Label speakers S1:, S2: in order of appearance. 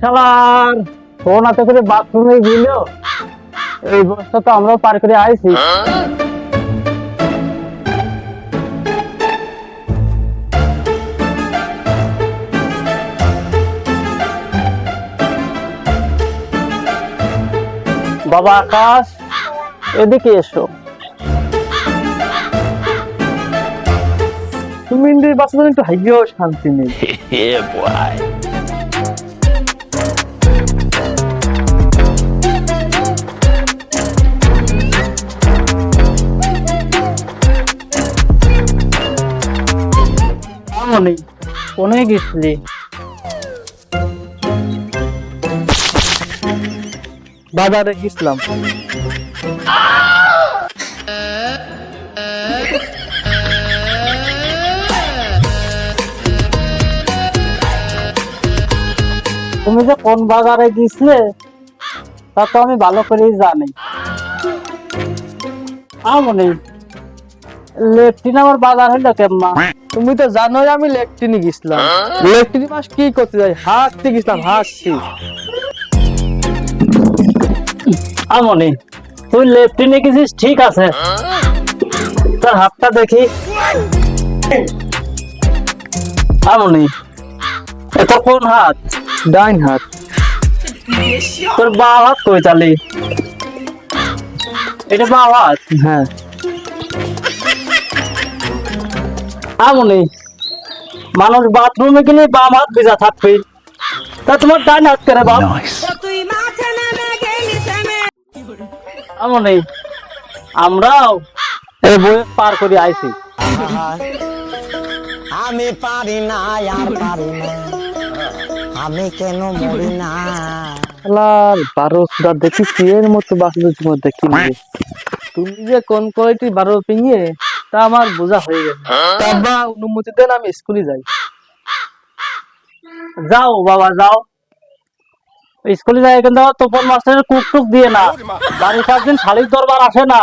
S1: শালার করে বাথরুমে গেল এই বস্তা তো আমরাও পার করে আইছি। বাবা আকাশ, এদিকে এসো। তুমি ইন্দ্রির বাচ্চাদের একটু হাইয়েও শান্তি নেই। আমনি কোনে গেছিলি বাজারে গেছিলাম তুমি যে কোন বাজারে গেছিলে তা তো আমি ভালো করেই জানি। আমনি লেফটিন আমার বাজার হইল কেমন তুমি তো জানোই আমি লেফটিনে গেছিলাম লেফটিনি মাস কি করতে যাই? হাঁটতে গেছিলাম হাঁটতে। আমনি তুই লেফটিনে গেছিস? ঠিক আছে। তোর হাতটা দেখি। আমনি এটা কোন হাত? ডাইন হাত। তোর বা হাত কই তালি? এটা বা হাত? হ্যাঁ। আমনি। মানুষ বাথরুমে গেলে বাম হাত ভেজা থাকবে। তা তোমার ডান হাত করে বাপ?
S2: Nice.
S3: তুই মাঠে নেমে গেলি থেমে
S1: আমনি আমরাও এই বইয়ে পার করে আইছি।
S4: আমি পারি না আর পারি না। আমি কেন মরি না?
S1: লাল বারো সুদা দেখি কি এর মতো তোমার দেখি নিয়ে। তুমি যে কোন কোয়ালিটি বারো পিঙে তা আমার বোঝা হয়ে গেছে। বাবা অনুমতি দেন আমি স্কুলে যাই। যাও বাবা যাও। স্কুলে যাই কিন্তু তোপন মাস্টারের কুক টুক দিয়ে না। বাড়ির কাজ দিন শালিক দরবার আসে না।